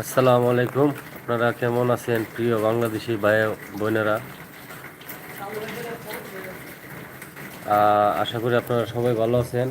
আসসালামু আলাইকুম। আপনারা কেমন আছেন? প্রিয় বাংলাদেশি ভাই বোনেরা? আশা করি আপনারা সবাই ভালো আছেন।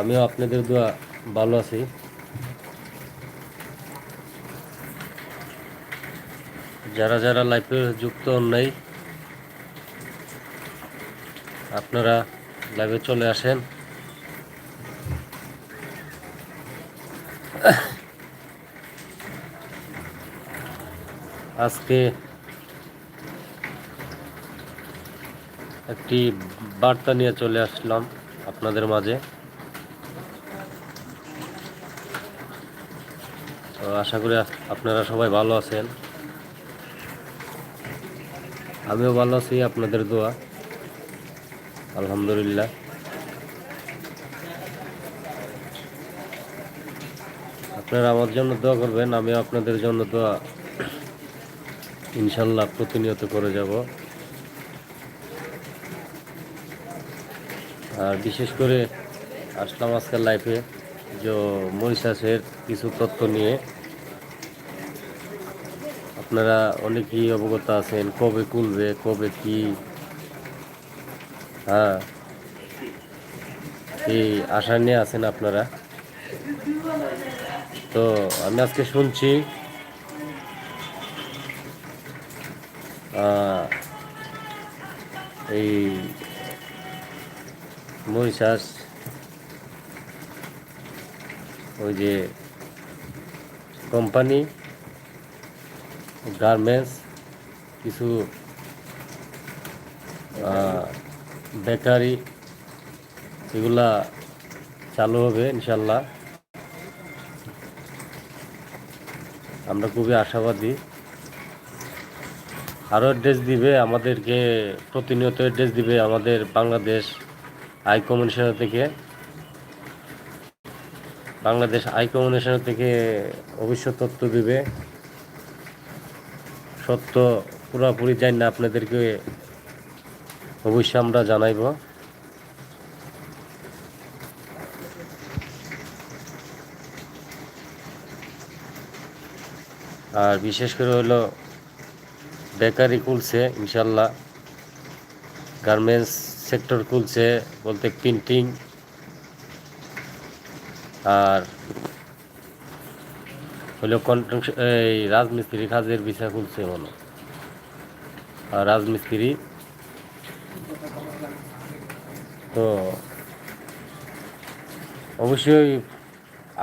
আমিও আপনাদের দোয়া ভালো আছি। যারা যারা লাইফে যুক্ত নেই, আপনারা লাইভে চলে আসেন। আজকে একটি বার্তা নিয়ে চলে আসলাম আপনাদের মাঝে। তো আশা করি আপনারা সবাই ভালো আছেন। আমিও ভালো আছি, আপনাদের দোয়া। আলহামদুলিল্লাহ। আপনারা আমার জন্য দোয়া করবেন, আমিও আপনাদের জন্য দোয়া ইনশাল্লাহ প্রতিনিয়ত করে যাব। আর বিশেষ করে আসলাম আজকের লাইফে যে মরিশাসের কিছু তথ্য নিয়ে। আপনারা অনেকেই অবগত আছেন, কবে খুলবে, কবে কি? হ্যাঁ। এই আশা নিয়ে আছেন আপনারা। তো আমি আজকে শুনছি এই মরিশাস ওই যে কোম্পানি গার্মেন্টস কিছু বেকারি এগুলা চালু হবে ইনশাল্লাহ। আমরা খুবই আশাবাদী। আরও অ্যাড্রেস দিবে, আমাদেরকে প্রতিনিয়ত অ্যাড্রেস দিবে আমাদের বাংলাদেশ হাই কমিশনার থেকে। বাংলাদেশ হাই কমিশনার থেকে অবশ্য তথ্য দিবে। সত্য পুরোপুরি জানি না আপনাদেরকে অবশ্যই আমরা জানাইব। আর বিশেষ করে হলো বেকারি খুলছে, ইনশাল্লাহ। গার্মেন্টস সেক্টর খুলছে বলতে প্রিন্টিং। আর হলো কন্ট্রাকশন এই রাজমিস্ত্রি কাজের বিষয় খুলছে মনে আর রাজমিস্ত্রি। তো অবশ্যই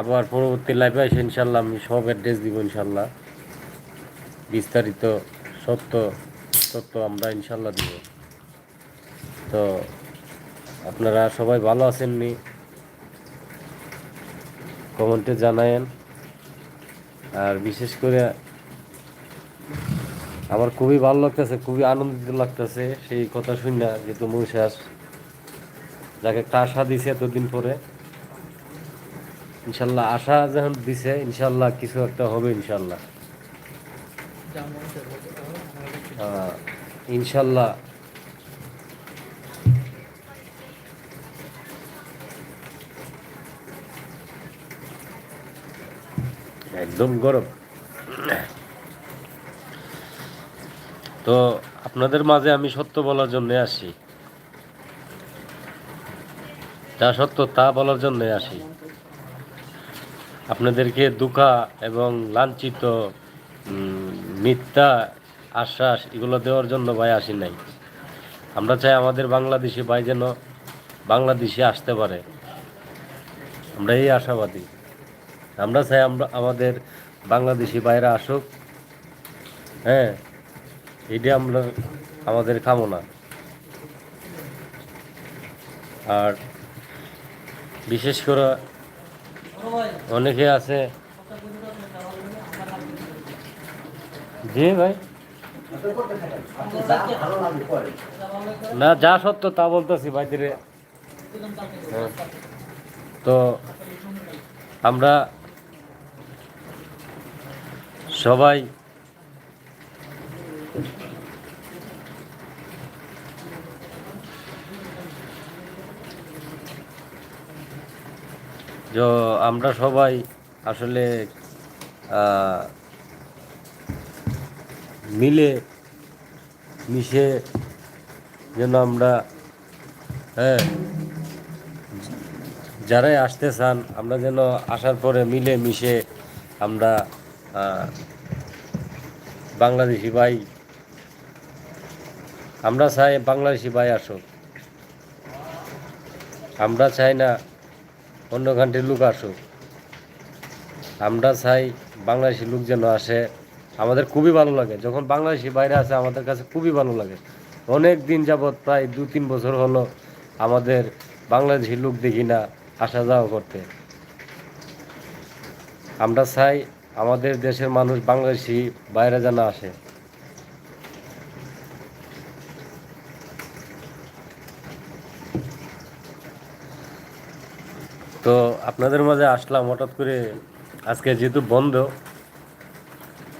আবার পরবর্তী লাইফে এসে ইনশাল্লাহ আমি সব অ্যাড্রেস দিব, ইনশাল্লাহ। বিস্তারিত সত্য সত্য আমরা ইনশাল্লাহ দিব। তো আপনারা সবাই ভালো আছেননি কমেন্টে জানায়েন। আর বিশেষ করে আমার খুবই ভালো লাগতেছে, খুবই আনন্দিত লাগতেছে সেই কথা শুন না যেহেতু মহিষাস যাকে একটা আশা দিছে এতদিন পরে। ইনশাল্লাহ আশা যখন দিছে, ইনশাল্লাহ কিছু একটা হবে ইনশাল্লাহ। ইনশাল্লাহ। একদম গরম। তো আপনাদের মাঝে আমি সত্য বলার জন্য আসি। যা সত্য তা বলার জন্য আসি। আপনাদেরকে দুঃখা এবং লাঞ্ছিত মিথ্যা আশ্বাস, এগুলো দেওয়ার জন্য ভাই আসি নাই। আমরা চাই আমাদের বাংলাদেশি ভাই যেন বাংলাদেশে আসতে পারে। আমরা এই আশাবাদী। আমরা চাই আমরা, আমাদের বাংলাদেশি বাইরে আসুক। হ্যাঁ এটি আমরা, আমাদের কামনা। আর বিশেষ করে অনেকে আছে। জি ভাই। না, যা সত্য তা বলতেছি, ভাইদের হ্যাঁ। তো আমরা সবাই যে, আমরা সবাই আসলে মিলে মিশে যেন আমরা হ্যাঁ যারাই আসতে চান, আমরা যেন আসার পরে মিলে মিশে আমরা বাংলাদেশি ভাই, আমরা চাই বাংলাদেশি ভাই আসুক। আমরা চাই না অন্য কান্ট্রির লোক আসুক। আমরা চাই বাংলাদেশি লোক যেন আসে। আমাদের খুবই ভালো লাগে। যখন বাংলাদেশি বাইরে আসে আমাদের কাছে খুবই ভালো লাগে। অনেক দিন যাবৎ প্রায় দু তিন বছর হলো আমাদের বাংলাদেশি লোক দেখি না, আসা যাওয়া করতে। আমরা চাই আমাদের দেশের মানুষ বাংলাদেশি বাইরে যেন আসে। তো আপনাদের মাঝে আসলাম হঠাৎ করে। আজকে যেহেতু বন্ধ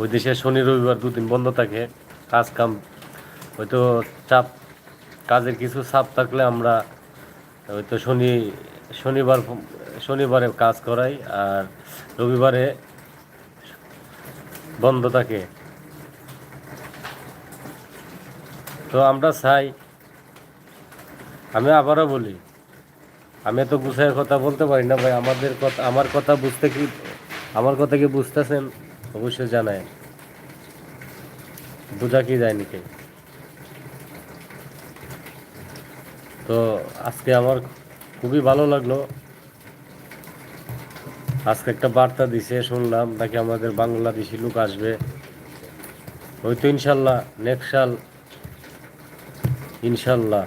ওই দেশে শনি, রবিবার দুদিন বন্ধ থাকে কাজ কাম হয়তো চাপ, কাজের কিছু চাপ থাকলে আমরা হয়তো শনি, শনিবার, শনিবারে কাজ করাই আর রবিবারে বন্ধ থাকে। তো আমরা চাই, আমি আবারও বলি, আমি তো গুছায় কথা বলতে পারি না ভাই, আমাদের কথা, আমার কথা বুঝতে কি, আমার কথা কি বুঝতেছেন? অবশ্যই জানায়। বোঝা কি যায় নাকি? তো আজকে আমার খুবই ভালো লাগল। আজকে একটা বার্তা দিছে, শুনলাম, নাকি আমাদের বাংলাদেশি লোক আসবে। হয়তো ইনশাল্লাহ নেক্সট সাল ইনশাল্লাহ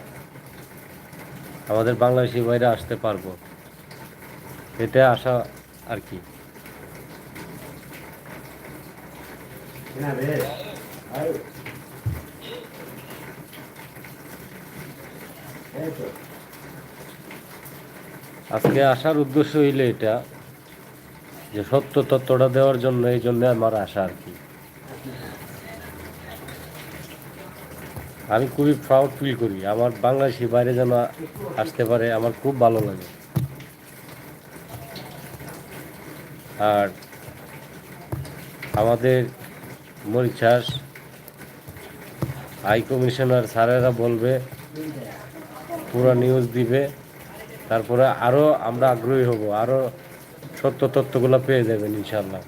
আমাদের বাংলাদেশি বাইরে আসতে পারব। এটা আশা আর কি। আজকে আসার উদ্দেশ্য হইলে এটা, যে সত্য তত্ত্বটা দেওয়ার জন্য এই জন্য আমার আশা আর কি। আমি খুবই প্রাউড ফিল করি, আমার বাংলাদেশি বাইরে যেন আসতে পারে, আমার খুব ভালো লাগে। আর আমাদের মরিচাস, হাই কমিশনার স্যারেরা বলবে, পুরো নিউজ দিবে, তারপরে আরও আমরা আগ্রহী হব আরও সত্য তথ্যগুলো পেয়ে যাবেন ইনশাল্লাহ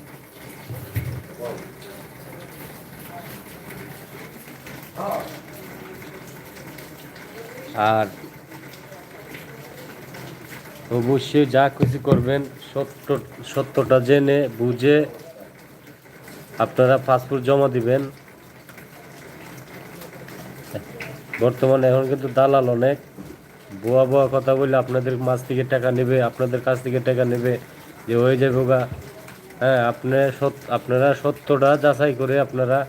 আর অবশ্যই যা কিছু করবেন, সত্য সত্যটা জেনে, বুঝে আপনারা পাসপোর্ট জমা দিবেন। বর্তমানে এখন কিন্তু দালাল অনেক। বোয়া বোয়া কথা বলে আপনাদের মাছ থেকে টাকা নেবে, আপনাদের কাছ থেকে টাকা নেবে, যে হয়ে যাবে গা। হ্যাঁ আপনি সত- আপনারা সত্যটা যাচাই করে আপনারা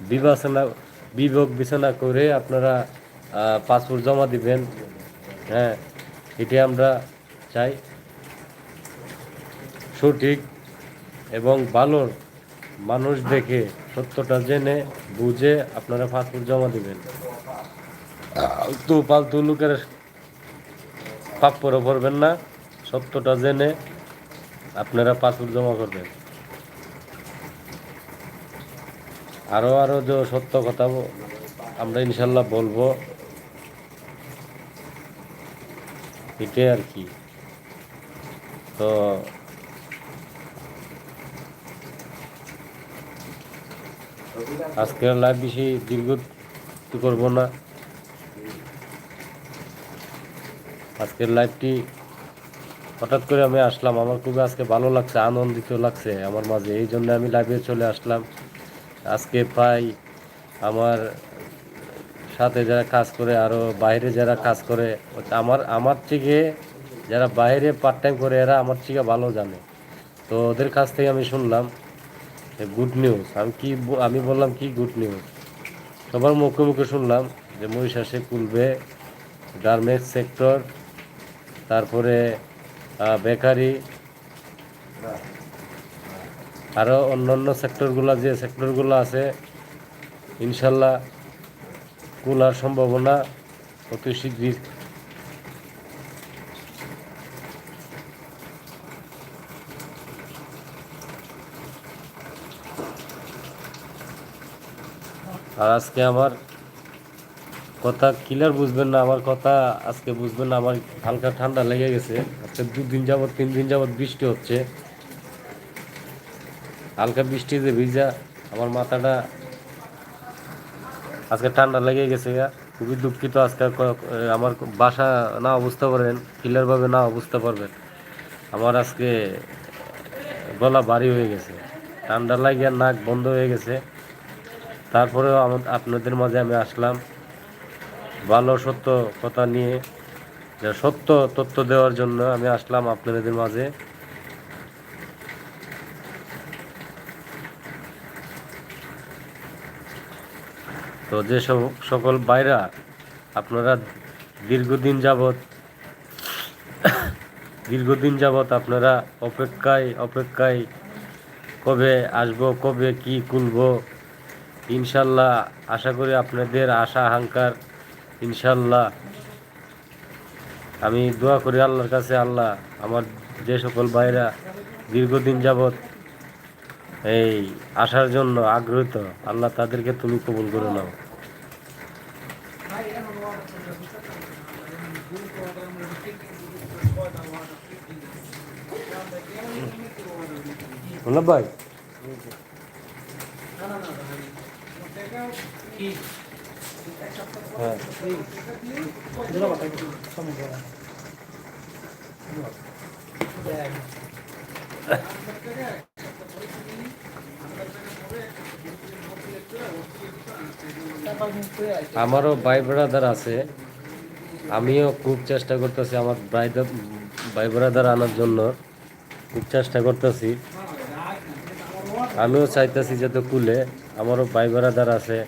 বিবেচনা, বিবেক বিছানা করে আপনারা পাসপোর্ট জমা দিবেন। হ্যাঁ এটি আমরা চাই। সঠিক এবং ভালো মানুষ দেখে, সত্যটা জেনে, বুঝে আপনারা পাসপোর্ট জমা দিবেন। তো পালতু লোকের পাপ পরে পড়বেন না, সত্যটা জেনে আপনারা পাসপোর্ট জমা করবেন। আরও আরও যে সত্য কথা আমরা ইনশাল্লাহ বলব, এটাই আর কি। তো আজকের লাইভ বেশি দীর্ঘ করব না। আজকের লাইভটি হঠাৎ করে আমি আসলাম। আমার খুবই আজকে ভালো লাগছে, আনন্দিত লাগছে আমার মাঝে। এই জন্য আমি লাইভে চলে আসলাম। আজকে প্রায় আমার সাথে যারা কাজ করে আরও বাইরে যারা কাজ করে, আমার আমার থেকে যারা বাইরে পার্ট টাইম করে, এরা আমার থেকে ভালো জানে। তো ওদের কাছ থেকে আমি শুনলাম। গুড নিউজ আমি কি আমি বললাম কি গুড নিউজ সবার মুখে মুখে শুনলাম যে মহিষাসে খুলবে গার্মেন্টস সেক্টর তারপরে বেকারি আরও অন্যান্য সেক্টরগুলো যে সেক্টরগুলো আছে, ইনশাল্লাহ কুলার সম্ভাবনা অতি শীঘ্রই আর আজকে আমার কথা ক্লিয়ার বুঝবেন না, আমার কথা আজকে বুঝবেন না, আমার হালকা ঠান্ডা লেগে গেছে। আজকে দুদিন যাবত তিন দিন যাবত বৃষ্টি হচ্ছে। হালকা বৃষ্টিতে ভিজা, আমার মাথাটা আজকে ঠান্ডা লেগে গেছে। খুবই দুঃখিত আজকে আমার বাসা না বুঝতে পারেন ক্লিয়ারভাবে না বুঝতে পারবেন আমার আজকে গলা ভারী হয়ে গেছে। ঠান্ডা লাগিয়ে নাক বন্ধ হয়ে গেছে। তারপরেও আপনাদের মাঝে আমি আসলাম। ভালো, সত্য কথা নিয়ে, যে সত্য তথ্য দেওয়ার জন্য আমি আসলাম আপনাদের মাঝে। তো যে সকল বাইরা আপনারা দীর্ঘদিন যাবৎ দীর্ঘদিন যাবৎ আপনারা অপেক্ষায় অপেক্ষায় কবে আসব, কবে কি খুলব ইনশাল্লাহ, আশা করি আপনাদের আশা আকাঙ্ক্ষার ইনশাল্লাহ। আমি দোয়া করি আল্লাহর কাছে, আল্লাহ আমার যে সকল ভাইরা দীর্ঘদিন যাবৎ এই আসার জন্য আগ্রহিত, আল্লাহ তাদেরকে তুমি কবুল করে নাও। ভাই হ্যাঁ। আমারও ভাই ব্রাদার আছে। আমিও খুব চেষ্টা করতেছি আমার ভাই ব্রাদার আনার জন্য। খুব চেষ্টা করতেছি। আমিও চাইতেছি যাতে কুলে আমারও ভাই ব্রাদার আছে।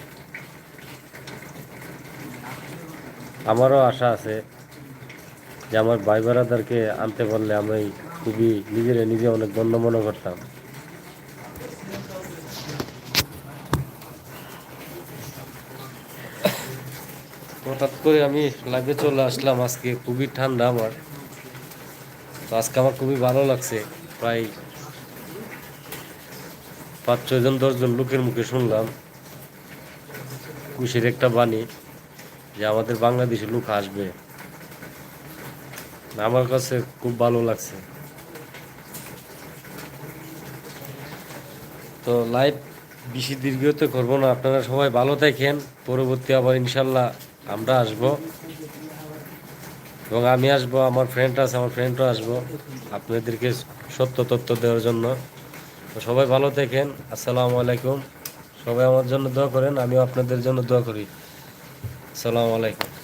আমারও আশা আছে যে আমার ভাই ব্রাদারকে আনতে পারলে আমি খুবই নিজেরে নিজে অনেক গণ্য মনে করতাম। হঠাৎ করে আমি লাইভে চলে আসলাম, আজকে খুবই ঠান্ডা আমার। তো আজকে আমার খুবই ভালো লাগছে, প্রায় পাঁচ ছয়জন দশজন লোকের মুখে শুনলাম। খুশির একটা বাণী। যে আমাদের বাংলাদেশে লোক আসবে। আমার কাছে খুব ভালো লাগছে। তো লাইভ বেশি দীর্ঘত করব না। আপনারা সবাই ভালো থাকেন। পরবর্তী আবার ইনশাল্লাহ আমরা আসব। এবং আমি আসব, আমার ফ্রেন্ড আছে, আমার ফ্রেন্ডও আসব। আপনাদেরকে সত্য তথ্য দেওয়ার জন্য। তো সবাই ভালো থাকেন। আসসালামু আলাইকুম। সবাই আমার জন্য দোয়া করেন। আমিও আপনাদের জন্য দোয়া করি। সালাম আলাইকুম।